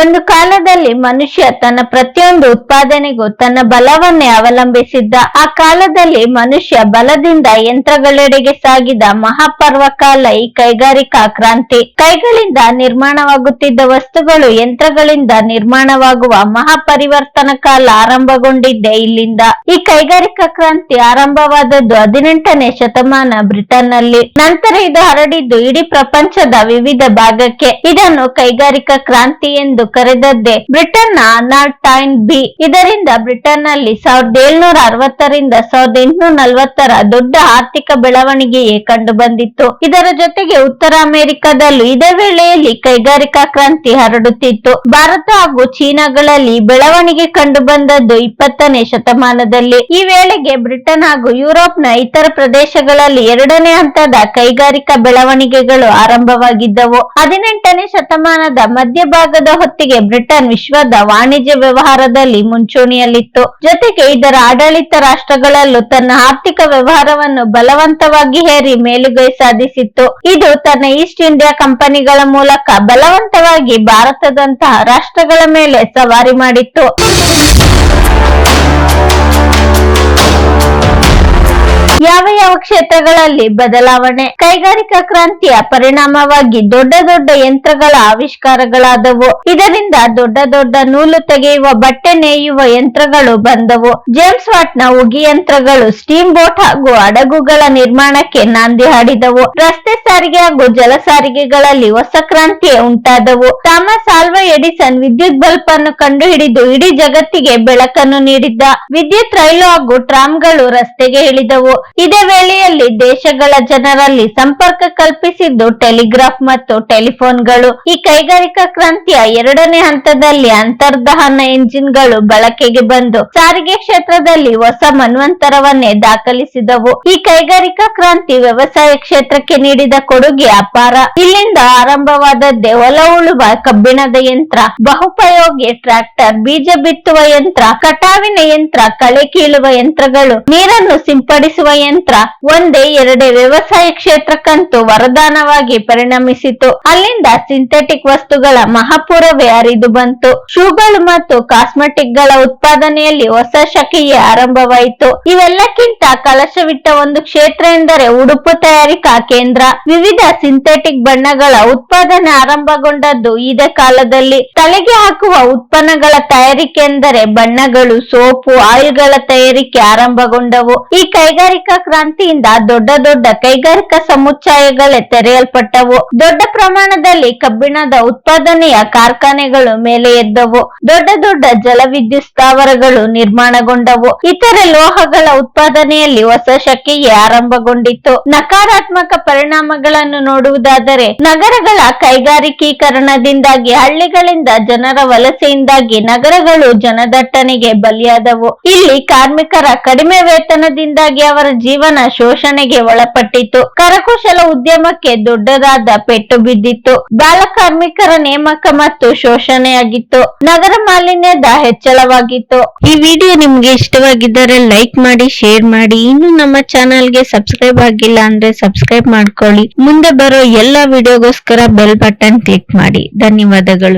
ಒಂದು ಕಾಲದಲ್ಲಿ ಮನುಷ್ಯ ತನ್ನ ಪ್ರತಿಯೊಂದು ಉತ್ಪಾದನೆಗೂ ತನ್ನ ಬಲವನ್ನೇ ಅವಲಂಬಿಸಿದ್ದ. ಆ ಕಾಲದಲ್ಲಿ ಮನುಷ್ಯ ಬಲದಿಂದ ಯಂತ್ರಗಳೆಡೆಗೆ ಸಾಗಿದ ಮಹಾಪರ್ವಕಾಲ ಈ ಕೈಗಾರಿಕಾ ಕ್ರಾಂತಿ. ಕೈಗಳಿಂದ ನಿರ್ಮಾಣವಾಗುತ್ತಿದ್ದ ವಸ್ತುಗಳು ಯಂತ್ರಗಳಿಂದ ನಿರ್ಮಾಣವಾಗುವ ಮಹಾಪರಿವರ್ತನ ಕಾಲ ಆರಂಭಗೊಂಡಿದ್ದೆ ಇಲ್ಲಿಂದ. ಈ ಕೈಗಾರಿಕಾ ಕ್ರಾಂತಿ ಆರಂಭವಾದದ್ದು ಹದಿನೆಂಟನೇ ಶತಮಾನ ಬ್ರಿಟನ್ನಲ್ಲಿ ನಂತರ ಇದು ಹರಡಿದ್ದು ಇಡೀ ಪ್ರಪಂಚದ ವಿವಿಧ ಭಾಗಕ್ಕೆ. ಇದನ್ನು ಕೈಗಾರಿಕಾ ಕ್ರಾಂತಿ ಎಂದು ಕರೆದದ್ದೇ. ಬ್ರಿಟನ್ನ ಟೈನ್ ಬಿ. ಇದರಿಂದ ಬ್ರಿಟನ್ನಲ್ಲಿ ಸಾವಿರದ ಏಳ್ನೂರ ಅರವತ್ತರಿಂದ ಸಾವಿರದ ಎಂಟುನೂರ ನಲವತ್ತರ ದೊಡ್ಡ ಆರ್ಥಿಕ ಬೆಳವಣಿಗೆಯೇ ಕಂಡು ಬಂದಿತ್ತು ಇದರ ಜೊತೆಗೆ ಉತ್ತರ ಅಮೆರಿಕದಲ್ಲೂ ಇದೇ ವೇಳೆಯಲ್ಲಿ ಕೈಗಾರಿಕಾ ಕ್ರಾಂತಿ ಹರಡುತ್ತಿತ್ತು. ಭಾರತ ಹಾಗೂ ಚೀನಾಗಳಲ್ಲಿ ಬೆಳವಣಿಗೆ ಕಂಡು ಬಂದದ್ದು ಇಪ್ಪತ್ತನೇ ಶತಮಾನದಲ್ಲಿ. ಈ ವೇಳೆಗೆ ಬ್ರಿಟನ್ ಹಾಗೂ ಯುರೋಪ್ನ ಇತರ ಪ್ರದೇಶಗಳಲ್ಲಿ ಎರಡನೇ ಹಂತದ ಕೈಗಾರಿಕಾ ಬೆಳವಣಿಗೆಗಳು ಆರಂಭವಾಗಿದ್ದವು. ಹದಿನೆಂಟನೇ ಶತಮಾನದ ಮಧ್ಯಭಾಗದ ಹೊತ್ತಿಗೆ ಬ್ರಿಟನ್ ವಿಶ್ವದ ವಾಣಿಜ್ಯ ವ್ಯವಹಾರದಲ್ಲಿ ಮುಂಚೂಣಿಯಲ್ಲಿತ್ತು. ಜೊತೆಗೆ ಇದರ ಆಡಳಿತ ರಾಷ್ಟ್ರಗಳಲ್ಲೂ ತನ್ನ ಆರ್ಥಿಕ ವ್ಯವಹಾರವನ್ನು ಬಲವಂತವಾಗಿ ಹೇರಿ ಮೇಲುಗೈ ಸಾಧಿಸಿತ್ತು. ಇದು ತನ್ನ ಈಸ್ಟ್ ಇಂಡಿಯಾ ಕಂಪನಿಗಳ ಮೂಲಕ ಬಲವಂತವಾಗಿ ಭಾರತದಂತಹ ರಾಷ್ಟ್ರಗಳ ಮೇಲೆ ಸವಾರಿ ಮಾಡಿತ್ತು. ಯಾವ ಯಾವ ಕ್ಷೇತ್ರಗಳಲ್ಲಿ ಬದಲಾವಣೆ? ಕೈಗಾರಿಕಾ ಕ್ರಾಂತಿಯ ಪರಿಣಾಮವಾಗಿ ದೊಡ್ಡ ದೊಡ್ಡ ಯಂತ್ರಗಳ ಆವಿಷ್ಕಾರಗಳಾದವು. ಇದರಿಂದ ದೊಡ್ಡ ದೊಡ್ಡ ನೂಲು ತೆಗೆಯುವ, ಬಟ್ಟೆ ನೇಯುವ ಯಂತ್ರಗಳು ಬಂದವು. ಜೇಮ್ಸ್ ವಾಟ್ನ ಉಗಿ ಯಂತ್ರಗಳು ಸ್ಟೀಮ್ ಬೋಟ್ ಹಾಗೂ ಹಡಗುಗಳ ನಿರ್ಮಾಣಕ್ಕೆ ನಾಂದಿ ಹಾಡಿದವು. ರಸ್ತೆ ಸಾರಿಗೆ ಹಾಗೂ ಜಲ ಸಾರಿಗೆಗಳಲ್ಲಿ ಹೊಸ ಕ್ರಾಂತಿ ಉಂಟಾದವು. ಥಾಮಸ್ ಆಲ್ವಾ ಎಡಿಸನ್ ವಿದ್ಯುತ್ ಬಲ್ಪ್ ಅನ್ನು ಕಂಡುಹಿಡಿದು ಇಡೀ ಜಗತ್ತಿಗೆ ಬೆಳಕನ್ನು ನೀಡಿದ್ದ. ವಿದ್ಯುತ್ ರೈಲು ಹಾಗೂ ಟ್ರಾಮ್ಗಳು ರಸ್ತೆಗೆ ಇಳಿದವು. ಇದೇ ವೇಳೆಯಲ್ಲಿ ದೇಶಗಳ ಜನರಲ್ಲಿ ಸಂಪರ್ಕ ಕಲ್ಪಿಸಿದ್ದು ಟೆಲಿಗ್ರಾಫ್ ಮತ್ತು ಟೆಲಿಫೋನ್ಗಳು. ಈ ಕೈಗಾರಿಕಾ ಕ್ರಾಂತಿಯ ಎರಡನೇ ಹಂತದಲ್ಲಿ ಅಂತರ್ದಹನ ಎಂಜಿನ್ಗಳು ಬಳಕೆಗೆ ಬಂದು ಸಾರಿಗೆ ಕ್ಷೇತ್ರದಲ್ಲಿ ಹೊಸ ಮನ್ವಂತರವನ್ನೇ ದಾಖಲಿಸಿದವು. ಈ ಕೈಗಾರಿಕಾ ಕ್ರಾಂತಿ ವ್ಯವಸಾಯ ಕ್ಷೇತ್ರಕ್ಕೆ ನೀಡಿದ ಕೊಡುಗೆ ಅಪಾರ. ಇಲ್ಲಿಂದ ಆರಂಭವಾದದ್ದೇ ಹೊಲ ಉಳುವ ಕಬ್ಬಿಣದ ಯಂತ್ರ, ಬಹುಪಯೋಗಿ ಟ್ರ್ಯಾಕ್ಟರ್, ಬೀಜ ಬಿತ್ತುವ ಯಂತ್ರ, ಕಟಾವಿನ ಯಂತ್ರ, ಕಳೆ ಕೀಳುವ ಯಂತ್ರಗಳು, ನೀರನ್ನು ಸಿಂಪಡಿಸುವ ಯಂತ್ರ ಒಂದೇ ಎರಡೇ ವ್ಯವಸಾಯ ಕ್ಷೇತ್ರಕ್ಕಂತೂ ವರದಾನವಾಗಿ ಪರಿಣಮಿಸಿತು. ಅಲ್ಲಿಂದ ಸಿಂಥೆಟಿಕ್ ವಸ್ತುಗಳ ಮಹಾಪೂರವೇ ಅರಿದು ಬಂತು. ಶೂಗಳು ಮತ್ತು ಕಾಸ್ಮೆಟಿಕ್ಗಳ ಉತ್ಪಾದನೆಯಲ್ಲಿ ಹೊಸ ಶಕೆಯೇ ಆರಂಭವಾಯಿತು. ಇವೆಲ್ಲಕ್ಕಿಂತ ಕಲಶವಿಟ್ಟ ಒಂದು ಕ್ಷೇತ್ರ ಎಂದರೆ ಉಡುಪು ತಯಾರಿಕಾ ಕೇಂದ್ರ. ವಿವಿಧ ಸಿಂಥೆಟಿಕ್ ಬಣ್ಣಗಳ ಉತ್ಪಾದನೆ ಆರಂಭಗೊಂಡದ್ದು ಇದೇ ಕಾಲದಲ್ಲಿ. ತಲೆಗೆ ಹಾಕುವ ಉತ್ಪನ್ನಗಳ ತಯಾರಿಕೆ ಎಂದರೆ ಬಣ್ಣಗಳು, ಸೋಪು, ಆಯಿಲ್ಗಳ ತಯಾರಿಕೆ ಆರಂಭಗೊಂಡವು. ಈ ಕೈಗಾರಿಕಾ ಕ್ರಾಂತಿಯಿಂದ ದೊಡ್ಡ ದೊಡ್ಡ ಕೈಗಾರಿಕಾ ಸಮುಚ್ಚಯಗಳೇ ತೆರೆಯಲ್ಪಟ್ಟವು. ದೊಡ್ಡ ಪ್ರಮಾಣದಲ್ಲಿ ಕಬ್ಬಿಣದ ಉತ್ಪಾದನೆಯ ಕಾರ್ಖಾನೆಗಳು ಮೇಲೆ ಎದ್ದವು. ದೊಡ್ಡ ದೊಡ್ಡ ಜಲವಿದ್ಯುತ್ ಸ್ಥಾವರಗಳು ನಿರ್ಮಾಣಗೊಂಡವು. ಇತರೆ ಲೋಹಗಳ ಉತ್ಪಾದನೆಯಲ್ಲಿ ಹೊಸ ಶಕೆಯೇ ಆರಂಭಗೊಂಡಿತ್ತು. ನಕಾರಾತ್ಮಕ ಪರಿಣಾಮಗಳನ್ನು ನೋಡುವುದಾದರೆ, ನಗರಗಳ ಕೈಗಾರಿಕೀಕರಣದಿಂದಾಗಿ, ಹಳ್ಳಿಗಳಿಂದ ಜನರ ವಲಸೆಯಿಂದಾಗಿ ನಗರಗಳು ಜನದಟ್ಟಣೆಗೆ ಬಲಿಯಾದವು. ಇಲ್ಲಿ ಕಾರ್ಮಿಕರ ಕಡಿಮೆ ವೇತನದಿಂದಾಗಿ ಅವರ ಜೀವನ ಶೋಷಣೆಗೆ ಒಳಪಟ್ಟಿತ್ತು. ಕರಕುಶಲ ಉದ್ಯಮಕ್ಕೆ ದೊಡ್ಡದಾದ ಪೆಟ್ಟು ಬಿದ್ದಿತ್ತು. ಬಾಲ ಕಾರ್ಮಿಕರ ನೇಮಕ ಮತ್ತು ಶೋಷಣೆಯಾಗಿತ್ತು. ನಗರ ಮಾಲಿನ್ಯದ ಹೆಚ್ಚಳವಾಗಿತ್ತು. ಈ ವಿಡಿಯೋ ನಿಮ್ಗೆ ಇಷ್ಟವಾಗಿದ್ದರೆ ಲೈಕ್ ಮಾಡಿ, ಶೇರ್ ಮಾಡಿ. ಇನ್ನು ನಮ್ಮ ಚಾನಲ್ಗೆ ಸಬ್ಸ್ಕ್ರೈಬ್ ಆಗಿಲ್ಲ ಅಂದ್ರೆ ಸಬ್ಸ್ಕ್ರೈಬ್ ಮಾಡ್ಕೊಳ್ಳಿ. ಮುಂದೆ ಬರೋ ಎಲ್ಲಾ ವಿಡಿಯೋಗೋಸ್ಕರ ಬೆಲ್ ಬಟನ್ ಕ್ಲಿಕ್ ಮಾಡಿ. ಧನ್ಯವಾದಗಳು.